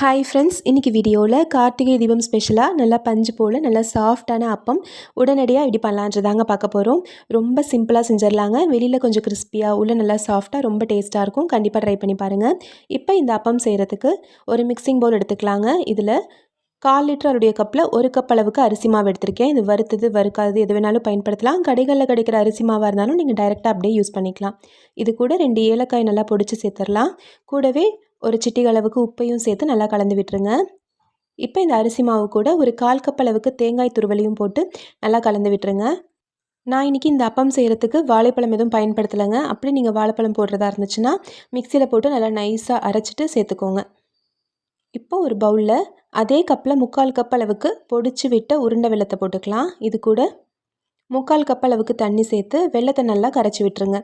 Hi friends இன்றைக்கி வீடியோவில் கார்த்திகை தீபம் ஸ்பெஷலாக நல்லா பஞ்சு போல் நல்லா சாஃப்டான அப்பம் உடனடியாக இப்படி பண்ணலான்றதாங்க பார்க்க போகிறோம் ரொம்ப சிம்பிளாக செஞ்சிடலாங்க. வெளியில் கொஞ்சம் கிறிஸ்பியாக உள்ள நல்லா சாஃப்டாக ரொம்ப டேஸ்ட்டாக இருக்கும். கண்டிப்பாக ட்ரை பண்ணி பாருங்கள் இப்போ இந்த அப்பம் செய்கிறதுக்கு ஒரு மிக்சிங் பவுல் எடுத்துக்கலாங்க. இதில் கால் லிட்டர் அவருடைய கப்பில் ஒரு கப் அளவுக்கு அரிசி மாவு எடுத்திருக்கேன். இது வறுத்தது வறுக்காது எது வேணாலும் பயன்படுத்தலாம். கடைகளில் கிடைக்கிற அரிசி மாவாக இருந்தாலும் நீங்கள் டைரெக்டாக அப்படியே யூஸ் பண்ணிக்கலாம். இது கூட ரெண்டு ஏலக்காய் நல்லா பொடிச்சு சேர்த்துடலாம். கூடவே ஒரு சிட்டிகளவுக்கு உப்பையும் சேர்த்து நல்லா கலந்து விட்டுருங்க. இப்போ இந்த அரிசி மாவு கூட ஒரு கால் கப் அளவுக்கு தேங்காய் துருவலையும் போட்டு நல்லா கலந்து விட்டுருங்க. நான் இன்றைக்கி இந்த அப்பம் செய்கிறதுக்கு வாழைப்பழம் எதுவும் பயன்படுத்தலைங்க. அப்படி நீங்கள் வாழைப்பழம் போடுறதா இருந்துச்சுன்னா மிக்சியில் போட்டு நல்லா நைஸாக அரைச்சிட்டு சேர்த்துக்கோங்க. இப்போ ஒரு பவுலில் அதே கப்பில் முக்கால் கப் அளவுக்கு பொடிச்சு விட்ட உருண்டை வெள்ளத்தை போட்டுக்கலாம். இது கூட முக்கால் கப் அளவுக்கு தண்ணி சேர்த்து வெள்ளத்தை நல்லா கரைச்சி விட்டுருங்க.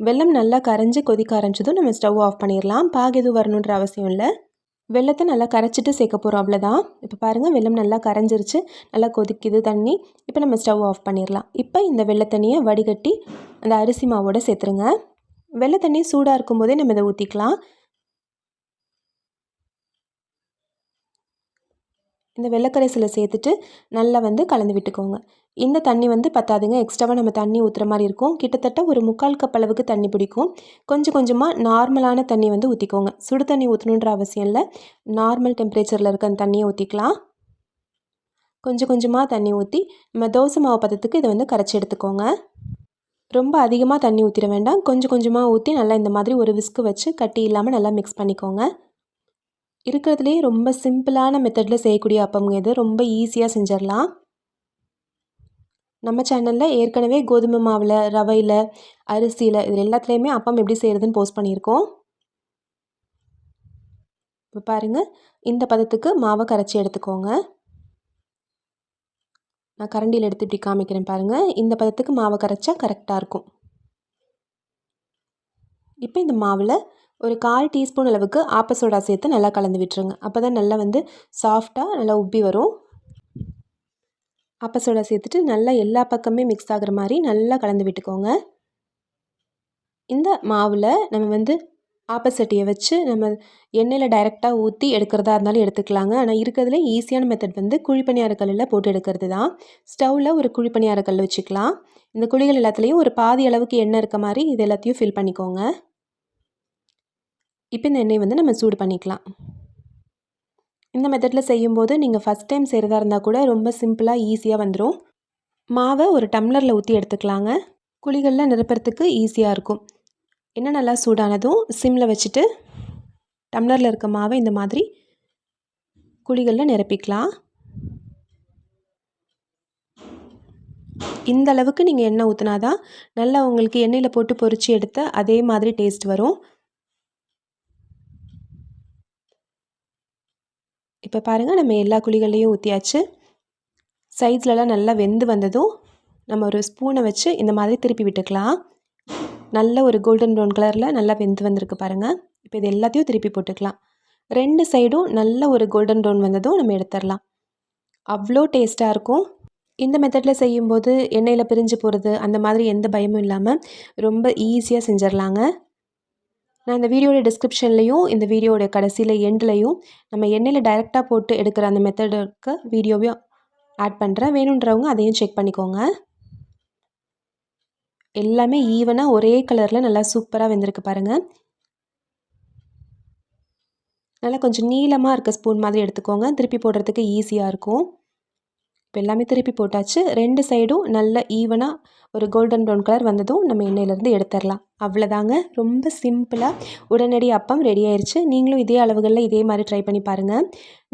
வெள்ளம் நல்லா கரைஞ்சி கொதிக்க ஆரம்பிச்சதும் நம்ம ஸ்டவ் ஆஃப் பண்ணிடலாம். பாகு எதுவும் வரணுன்ற அவசியம் இல்லை. வெள்ளத்தை நல்லா கரைச்சிட்டு சேர்க்க போகிறோம் அவ்வளோதான் இப்போ பாருங்கள் வெள்ளம் நல்லா கரைஞ்சிருச்சு. நல்லா கொதிக்குது தண்ணி. இப்போ நம்ம ஸ்டவ் ஆஃப் பண்ணிடலாம். இப்போ இந்த வெள்ளை தண்ணியை வடிகட்டி அந்த அரிசி மாவோடு சேர்த்துருங்க. வெள்ளை தண்ணி சூடாக இருக்கும்போதே நம்ம இதை ஊற்றிக்கலாம் இந்த வெள்ளைக்கரைசலை சேர்த்துட்டு நல்லா வந்து கலந்து விட்டுக்கோங்க. இந்த தண்ணி வந்து பத்தாதுங்க. எக்ஸ்ட்ராவாக நம்ம தண்ணி ஊற்றுற மாதிரி இருக்கும். கிட்டத்தட்ட ஒரு முக்கால் கப் அளவுக்கு தண்ணி பிடிக்கும். கொஞ்சம் கொஞ்சமாக நார்மலான தண்ணி வந்து ஊற்றிக்கோங்க சுடு தண்ணி ஊற்றணுன்ற அவசியம் இல்லை. நார்மல் டெம்பரேச்சரில் இருக்க அந்த தண்ணியை ஊற்றிக்கலாம் கொஞ்சம் கொஞ்சமாக தண்ணி ஊற்றி நம்ம தோசை மாவு பதத்துக்கு இதை வந்து கரைச்சி எடுத்துக்கோங்க. ரொம்ப அதிகமாக தண்ணி ஊற்றிட வேண்டாம். கொஞ்சம் கொஞ்சமாக ஊற்றி நல்லா இந்த மாதிரி ஒரு விஸ்கு வச்சு கட்டி இல்லாமல் நல்லா மிக்ஸ் பண்ணிக்கோங்க. இருக்கிறதுலே ரொம்ப சிம்பிளான மெத்தடில் செய்யக்கூடிய அப்பம்ங்க இது ரொம்ப ஈஸியாக செஞ்சிடலாம். நம்ம சேனலில் ஏற்கனவே கோதுமை மாவில் ரவையில் அரிசியில் இது எல்லாத்துலேயுமே அப்பம் எப்படி செய்கிறதுன்னு போஸ்ட் பண்ணியிருக்கோம். இப்போ பாருங்கள் இந்த பதத்துக்கு மாவை கரைச்சி எடுத்துக்கோங்க. நான் கரண்டியில் எடுத்து இப்படி காமிக்கிறேன் பாருங்கள் இந்த பதத்துக்கு மாவை கரைச்சா கரெக்டாக இருக்கும். இப்போ இந்த மாவில் ஒரு கால் டீஸ்பூன் அளவுக்கு ஆப்ப சோடா சேர்த்து நல்லா கலந்து விட்டுருங்க. அப்போ தான் நல்லா வந்து சாஃப்டாக நல்லா உப்பி வரும். ஆப்ப சோடா சேர்த்துட்டு நல்லா எல்லா பக்கமே மிக்ஸ் ஆகிற மாதிரி நல்லா கலந்து விட்டுக்கோங்க. இந்த மாவில் நம்ம வந்து ஆப்பசட்டியை வச்சு நம்ம எண்ணெயில் டைரெக்டாக ஊற்றி எடுக்கிறதா இருந்தாலும் எடுத்துக்கலாங்க. ஆனால் இருக்கிறதுல ஈஸியான மெத்தட் வந்து குழிப்பணியார கல்லில் போட்டு எடுக்கிறது தான். ஸ்டவ்வில் ஒரு குழிப்பணியார கல் வச்சுக்கலாம். இந்த குழிகள் எல்லாத்துலேயும் ஒரு பாதி அளவுக்கு எண்ணெய் இருக்க மாதிரி இது எல்லாத்தையும் ஃபில் பண்ணிக்கோங்க. இப்போ இந்த எண்ணெய் வந்து நம்ம சூடு பண்ணிக்கலாம். இந்த மெத்தடில் செய்யும்போது நீங்கள் ஃபஸ்ட் டைம் செய்கிறதா இருந்தால் கூட ரொம்ப சிம்பிளாக ஈஸியாக வந்துடும் மாவை ஒரு டம்ளரில் ஊற்றி எடுத்துக்கலாங்க. குழிகளில் நிரப்புறத்துக்கு ஈஸியாக இருக்கும். என்ன நல்லா சூடானதும் சிம்மில் வச்சுட்டு டம்ளரில் இருக்க மாவை இந்த மாதிரி குழிகளில் நிரப்பிக்கலாம். இந்த அளவுக்கு நீங்கள் எண்ணெய் ஊற்றினாதான் நல்லா உங்களுக்கு எண்ணெயில் போட்டு பொறிச்சு எடுத்த அதே மாதிரி டேஸ்ட் வரும். இப்போ பாருங்கள் நம்ம எல்லா குழிகள்லேயும் ஊற்றியாச்சு சைட்ஸ்லலாம் நல்லா வெந்து வந்ததும் நம்ம ஒரு ஸ்பூனை வச்சு இந்த மாதிரி திருப்பி விட்டுக்கலாம். நல்ல ஒரு கோல்டன் ப்ரௌன் கலரில் நல்லா வெந்து வந்திருக்கு பாருங்கள் இப்போ இது எல்லாத்தையும் திருப்பி போட்டுக்கலாம். ரெண்டு சைடும் நல்ல ஒரு கோல்டன் ப்ரௌன் வந்ததும் நம்ம எடுத்துடலாம். அவ்வளோ டேஸ்ட்டாக இருக்கும். இந்த மெத்தடில் செய்யும்போது எண்ணெயில் பிரிஞ்சு போகிறது அந்த மாதிரி எந்த பயமும் இல்லாமல் ரொம்ப ஈஸியாக செஞ்சிடலாங்க. நான் இந்த வீடியோட டிஸ்கிரிப்ஷன்லையும் இந்த வீடியோட கடைசியில் எண்ட்லையும் நம்ம எண்ணெயில் டைரெக்டாக போட்டு எடுக்கிற அந்த மெத்தடுக்கு வீடியோவையும் ஆட் பண்ணுறேன் வேணுன்றவங்க அதையும் செக் பண்ணிக்கோங்க. எல்லாமே ஈவனாக ஒரே கலரில் நல்லா சூப்பராக வெந்திருக்கு பாருங்கள் நல்லா கொஞ்சம் நீளமாக இருக்க ஸ்பூன் மாதிரி எடுத்துக்கோங்க. திருப்பி போடுறதுக்கு ஈஸியாக இருக்கும். இப்போ எல்லாமே திருப்பி போட்டாச்சு. ரெண்டு சைடும் நல்ல ஈவனாக ஒரு கோல்டன் ப்ரௌன் கலர் வந்ததும் நம்ம எண்ணெயிலேருந்து எடுத்துடலாம். அவ்வளோதாங்க. ரொம்ப சிம்பிளாக உடனடி அப்பம் ரெடி ஆயிடுச்சு நீங்களும் இதே அளவுகளில் இதே மாதிரி ட்ரை பண்ணி பாருங்கள்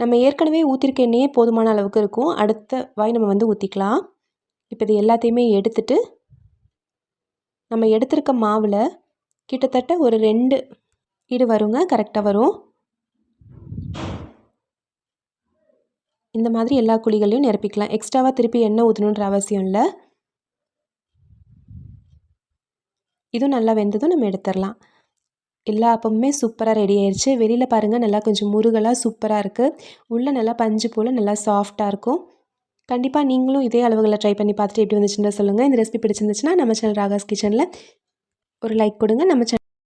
நம்ம ஏற்கனவே ஊற்றிருக்க எண்ணெயே போதுமான அளவுக்கு இருக்கும். அடுத்த வாய் நம்ம வந்து ஊற்றிக்கலாம் இப்போ இது எல்லாத்தையுமே எடுத்துட்டு நம்ம எடுத்திருக்க மாவில் கிட்டத்தட்ட ஒரு ரெண்டு இடு வருங்க. கரெக்டாக வரும். இந்த மாதிரி எல்லா குழிகளையும் நிரப்பிக்கலாம். எக்ஸ்ட்ராவாக திருப்பி எண்ணெய் ஊற்றணுன்ற அவசியம் இல்லை. இதுவும் நல்லா வெந்ததும் நம்ம எடுத்துடலாம். எல்லா அப்பமுமே சூப்பராக ரெடி ஆயிடுச்சு வெளியில் பாருங்கள் நல்லா கொஞ்சம் முருகலாக சூப்பராக இருக்குது உள்ளே நல்லா பஞ்சு போல் நல்லா சாஃப்டாக இருக்கும். கண்டிப்பாக நீங்களும் இதே அளவுகளில் ட்ரை பண்ணி பார்த்துட்டு எப்படி வந்துச்சுன்னு சொல்லுங்கள் இந்த ரெசிபி பிடிச்சிருந்துச்சுன்னா நம்ம சேனல் ராகாஸ் கிச்சனில் ஒரு லைக் கொடுங்க. நம்ம சேனல்